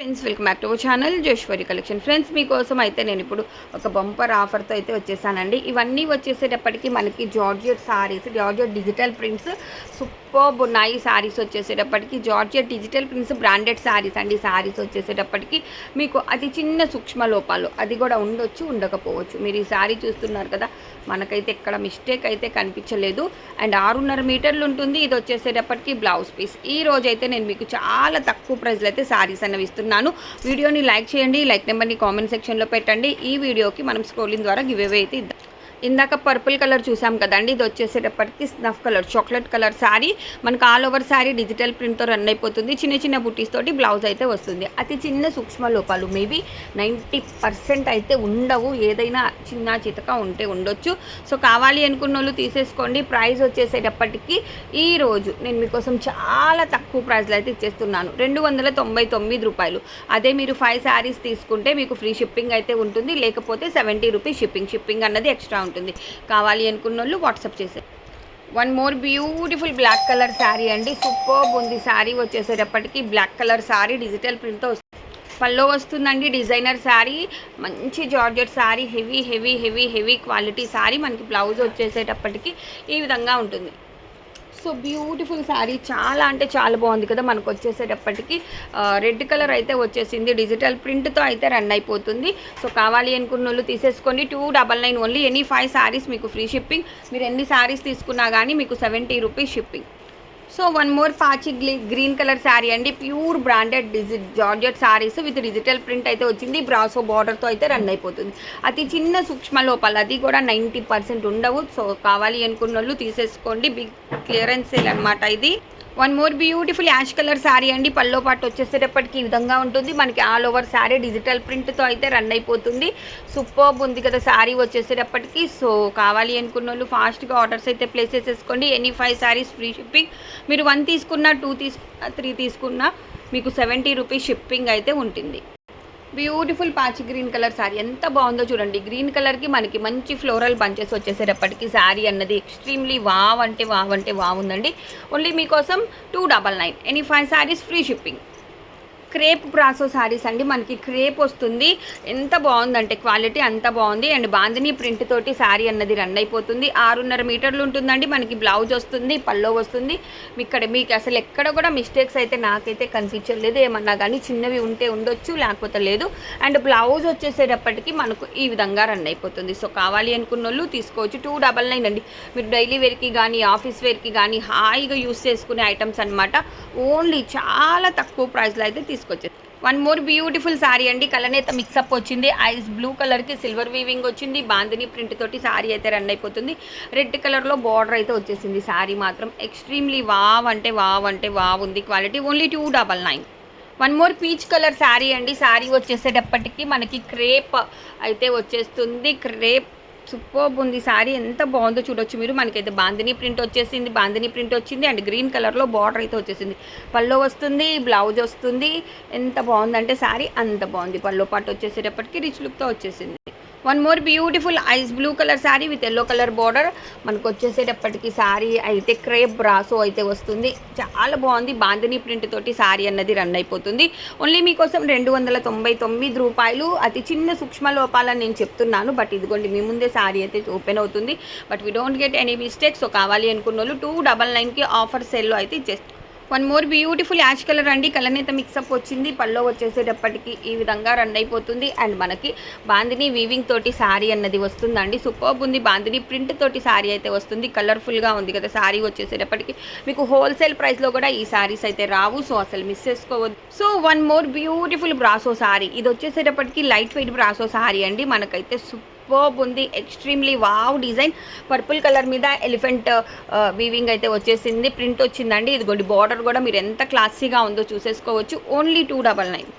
Friends welcome back to our channel జోష్వరి collection friends మీకోసం అయితే నేను ఇప్పుడు ఒక బంపర్ ఆఫర్తో అయితే వచ్చేసానండి. ఇవన్నీ వచ్చేసేటప్పటికి మనకి georgette saris georgette digital prints super ఉన్నాయి సారీస్ వచ్చేసేటప్పటికి. Georgette digital prints branded saris అండి. సారీస్ వచ్చేసేటప్పటికి మీకు అతి చిన్న సూక్ష్మ లోపాలు అది కూడా ఉండొచ్చు ఉండకపోవచ్చు. మీరు ఈ సారీ చూస్తున్నారు కదా మనకైతే ఎక్కడ మిస్టేక్ అయితే కనిపించలేదు. అండ్ ఆరున్నర మీటర్లు ఉంటుంది ఇది వచ్చేసేటప్పటికి బ్లౌజ్ పీస్ ఈ రోజైతే నేను మీకు చాలా తక్కువ ప్రైస్లో అయితే సారీస్ అనేవి ఇస్తున్నాను. వీడియోని లైక్ చేయండి లైక్ నెంబర్ని కామెంట్ సెక్షన్లో పెట్టండి. ఈ వీడియోకి మనం స్క్రోలింగ్ ద్వారా గివ్ అవే అయితే ఇద్దాం. ఇందాక పర్పుల్ కలర్ చూసాం కదండి ఇది వచ్చేసేటప్పటికి snuff colour chocolate colour sari. మనకు ఆల్ ఓవర్ శారీ డిజిటల్ ప్రింట్తో రన్ అయిపోతుంది. చిన్న చిన్న బుటీస్ తోటి బ్లౌజ్ అయితే వస్తుంది. అతి చిన్న సూక్ష్మ లోపాలు మేబీ నైంటీ పర్సెంట్ అయితే ఉండవు. ఏదైనా చిన్న చితక ఉంటే ఉండొచ్చు. సో కావాలి అనుకున్న వాళ్ళు తీసేసుకోండి. ప్రైస్ వచ్చేసేటప్పటికి ఈరోజు నేను మీకోసం చాలా తక్కువ ప్రైస్లో అయితే ఇచ్చేస్తున్నాను. రెండు వందల తొంభై తొమ్మిది రూపాయలు. అదే మీరు ఫైవ్ శారీస్ తీసుకుంటే మీకు ఫ్రీ షిప్పింగ్ అయితే ఉంటుంది. లేకపోతే సెవెంటీ రూపీస్ షిప్పింగ్. షిప్పింగ్ అన్నది ఎక్స్ట్రా ఉంటుంది కావాలి అనుకున్న వాళ్ళు వాట్సాప్ చేసే one more beautiful black colour sari అండి. సూపర్ ఉంది. శారీ వచ్చేసేటప్పటికి బ్లాక్ కలర్ శారీ డిజిటల్ ప్రింట్తో పల్లో వస్తుందండి డిజైనర్ శారీ మంచి georgette sari heavy heavy heavy heavy quality sari మనకి బ్లౌజ్ వచ్చేసేటప్పటికి ఈ విధంగా ఉంటుంది. సో బ్యూటిఫుల్ శారీ చాలా అంటే చాలా బాగుంది కదా మనకు వచ్చేసేటప్పటికి. రెడ్ కలర్ అయితే వచ్చేసింది. డిజిటల్ ప్రింట్తో అయితే రన్ అయిపోతుంది. సో కావాలి అనుకున్న వాళ్ళు తీసేసుకోండి. Two double nine only any five saris మీకు ఫ్రీ షిప్పింగ్ మీరు ఎన్ని శారీస్ తీసుకున్నా కానీ మీకు seventy rupees shipping so one more పాచి గ్రీన్ కలర్ శారీ అండి. Pure branded digi georgette saris with digital print అయితే వచ్చింది. బ్రాసో బార్డర్తో అయితే రన్ అయిపోతుంది. అతి చిన్న సూక్ష్మ లోపాలు అది కూడా నైంటీ పర్సెంట్ ఉండవు. సో కావాలి అనుకున్న వాళ్ళు తీసేసుకోండి. బిగ్ క్లియరెన్స్ సేల్ అనమాట ఇది. One more beautiful ash colour sari అండి. పల్లో పాటు వచ్చేసేటప్పటికి ఈ విధంగా ఉంటుంది. మనకి ఆల్ ఓవర్ శారీ డిజిటల్ ప్రింట్తో అయితే రన్ అయిపోతుంది. సూపర్బ్ ఉంది కదా శారీ వచ్చేసేటప్పటికి. సో కావాలి అనుకున్న వాళ్ళు ఫాస్ట్గా ఆర్డర్స్ అయితే ప్లేస్ చేసేసుకోండి. Any five saris free shipping మీరు వన్ తీసుకున్నా టూ తీసుకున్నా త్రీ తీసుకున్నా మీకు సెవెంటీ రూపీస్ షిప్పింగ్ అయితే ఉంటుంది. బ్యూటిఫుల్ పాచి గ్రీన్ కలర్ శారీ ఎంత బాగుందో చూడండి. గ్రీన్ కలర్కి మనకి మంచి ఫ్లోరల్ బంచెస్ వచ్చేసేటప్పటికి శారీ అన్నది. ఎక్స్ట్రీమ్లీ వావ్ అంటే వావ్ అంటే వావ్ ఉందండి. ఓన్లీ మీకోసం two double nine any five saris free shipping crepe brasso saris అండి. మనకి క్రేప్ వస్తుంది. ఎంత బాగుందంటే క్వాలిటీ అంత బాగుంది. అండ్ బాందిని ప్రింట్ తోటి శారీ అన్నది రన్ అయిపోతుంది. ఆరున్నర మీటర్లు ఉంటుందండి. మనకి బ్లౌజ్ వస్తుంది పల్లో వస్తుంది. ఇక్కడ మీకు అసలు ఎక్కడ కూడా మిస్టేక్స్ అయితే నాకైతే కనిపించలేదు ఏమన్నా కానీ చిన్నవి ఉంటే ఉండొచ్చు లేకపోతే లేదు. అండ్ బ్లౌజ్ వచ్చేసేటప్పటికి మనకు ఈ విధంగా రన్ అయిపోతుంది. సో కావాలి అనుకున్న వాళ్ళు తీసుకోవచ్చు. టూ డబల్ నైన్ అండి. మీరు డైలీ వేర్కి కానీ ఆఫీస్ వేర్కి కానీ హాయిగా యూస్ చేసుకునే ఐటమ్స్ అనమాట ఓన్లీ చాలా తక్కువ ప్రైస్లో అయితే తీసుకొచ్చారు వన్ మోర్ బ్యూటిఫుల్ శారీ అండి. కలనేత మిక్సప్ వచ్చింది. ఐస్ బ్లూ కలర్కి సిల్వర్ వీవింగ్ వచ్చింది. బాందిని ప్రింట్ తోటి శారీ అయితే రన్ అయిపోతుంది. రెడ్ కలర్లో బార్డర్ అయితే వచ్చేసింది శారీ మాత్రం. ఎక్స్ట్రీమ్లీ వావ్ అంటే వావ్ అంటే వావ్ ఉంది quality only two double nine one more peach colour sari అండి. శారీ వచ్చేసేటప్పటికి మనకి క్రేప్ అయితే వచ్చేస్తుంది. క్రేప్ సూపర్ ఉంది. శారీ ఎంత బాగుందో చూడొచ్చు మీరు. మనకైతే బాందిని ప్రింట్ వచ్చేసింది. బాందిని ప్రింట్ వచ్చింది అండ్ గ్రీన్ కలర్లో బార్డర్ అయితే వచ్చేసింది. పల్లో వస్తుంది బ్లౌజ్ వస్తుంది. ఎంత బాగుందంటే శారీ అంత బాగుంది. పల్లో పాటు వచ్చేసేటప్పటికి రిచ్ లుక్తో వచ్చేసింది. One more beautiful ice blue colour sari with yellow colour border మనకు వచ్చేసేటప్పటికి శారీ అయితే క్రేప్ బ్రాసో అయితే వస్తుంది. చాలా బాగుంది. బాందిని ప్రింట్ తోటి శారీ అన్నది రన్ అయిపోతుంది. ఓన్లీ మీకోసం రెండు వందల తొంభై తొమ్మిది రూపాయలు. అతి చిన్న సూక్ష్మ లోపాలని నేను చెప్తున్నాను. బట్ ఇదిగోండి మీ ముందే శారీ అయితే ఓపెన్ అవుతుంది. But we don't get any mistakes so కావాలి అనుకున్న వాళ్ళు టూ డబల్ నైన్కి ఆఫర్ సెల్లో అయితే just one more beautiful ash colour అండి కలనేత మిక్సప్ వచ్చింది. పల్లో వచ్చేసేటప్పటికి ఈ విధంగా రన్ అయిపోతుంది. అండ్ మనకి బాందిని వీవింగ్ తోటి శారీ అన్నది వస్తుందండి. సూపర్బ్ ఉంది. బాందిని ప్రింట్ తోటి శారీ అయితే వస్తుంది. కలర్ఫుల్గా ఉంది కదా శారీ వచ్చేసేటప్పటికి. మీకు హోల్సేల్ ప్రైస్లో కూడా ఈ శారీస్ అయితే రావు. సో అసలు మిస్ చేసుకోవద్దు. So one more beautiful brasso sari ఇది వచ్చేసేటప్పటికి లైట్ వెయిట్ బ్రాసో శారీ అండి. మనకైతే సూపర్ సూపర్బ్ ఉంది extremely wow design purple colour మీద ఎలిఫెంట్ వీవింగ్ uh, అయితే వచ్చేసింది. ప్రింట్ వచ్చిందండి. ఇదిగోండి బార్డర్ కూడా మీరు ఎంత క్లాసీగా ఉందో చూసేసుకోవచ్చు. Only two double nine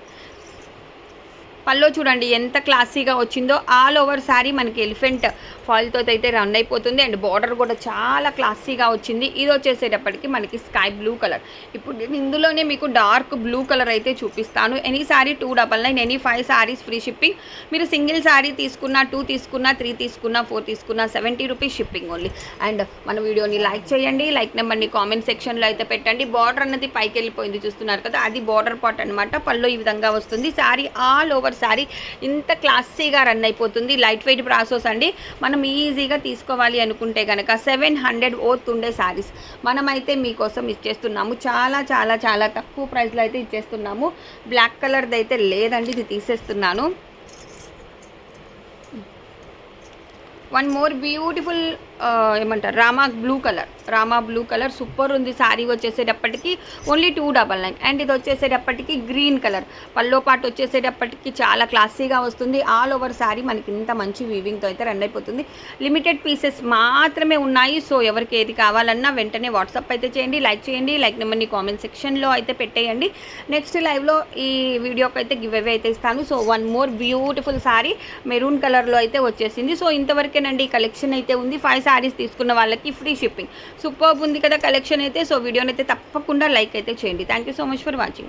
pallu చూడండి ఎంత క్లాసీగా వచ్చిందో. ఆల్ ఓవర్ శారీ మనకి ఎలిఫెంట్ ఫాల్తో అయితే రన్ అయిపోతుంది. అండ్ బార్డర్ కూడా చాలా క్లాసీగా వచ్చింది. ఇది వచ్చేసేటప్పటికి మనకి స్కై బ్లూ కలర్. ఇప్పుడు నేను ఇందులోనే మీకు డార్క్ బ్లూ కలర్ అయితే చూపిస్తాను. Any sari two double nine any five saris free shipping. మీరు సింగిల్ శారీ తీసుకున్నా టూ తీసుకున్నా త్రీ తీసుకున్నా ఫోర్ తీసుకున్నా seventy rupees shipping only. And మన వీడియోని లైక్ చేయండి. లైక్ నెంబర్ని కామెంట్ సెక్షన్లో అయితే పెట్టండి. బార్డర్ అన్నది పైకి వెళ్ళిపోయింది చూస్తున్నారు కదా. అది బార్డర్ పార్ట్ అనమాట పళ్ళు ఈ విధంగా వస్తుంది. శారీ ఆల్ ఓవర్ శారీ ఇంత క్లాసీగా రన్ అయిపోతుంది. లైట్ వెయిట్ ప్రాసెస్ అండి. మనం ఈజీగా తీసుకోవాలి అనుకుంటే కనుక సెవెన్ హండ్రెడ్ ఓత్ ఉండే శారీస్ మనమైతే మీకోసం ఇచ్చేస్తున్నాము. చాలా చాలా చాలా తక్కువ ప్రైస్లో అయితే ఇచ్చేస్తున్నాము. బ్లాక్ కలర్ది అయితే లేదండి. ఇది తీసేస్తున్నాను. వన్ మోర్ బ్యూటిఫుల్ ఏమంటారు? Rama blue colour. Rama blue colour super ఉంది. శారీ వచ్చేసేటప్పటికి only two double nine and ఇది వచ్చేసేటప్పటికి గ్రీన్ కలర్. పల్లో పాటు వచ్చేసేటప్పటికి చాలా క్లాసీగా వస్తుంది. ఆల్ ఓవర్ శారీ మనకి ఇంత మంచి వీవింగ్తో అయితే రన్ అయిపోతుంది. లిమిటెడ్ పీసెస్ మాత్రమే ఉన్నాయి. సో ఎవరికి ఏది కావాలన్నా వెంటనే వాట్సాప్ అయితే చేయండి. లైక్ చేయండి. లైక్ నెంబర్ని కామెంట్ సెక్షన్లో అయితే పెట్టేయండి. నెక్స్ట్ లైవ్లో ఈ వీడియోకి అయితే గివ్ అవే అయితే ఇస్తాను. So one more beautiful sari. Maroon కలర్లో అయితే వచ్చేసింది. సో ఇంతవరకేనండి. కలెక్షన్ అయితే ఉంది. ఫైవ్ శారీస్ తీసుకున్న వాళ్ళకి ఫ్రీ షిప్పింగ్. సూపర్ ఉంది కదా కలెక్షన్ అయితే. సో వీడియోని అయితే తప్పకుండా లైక్ అయితే చేయండి. Thank you so much for watching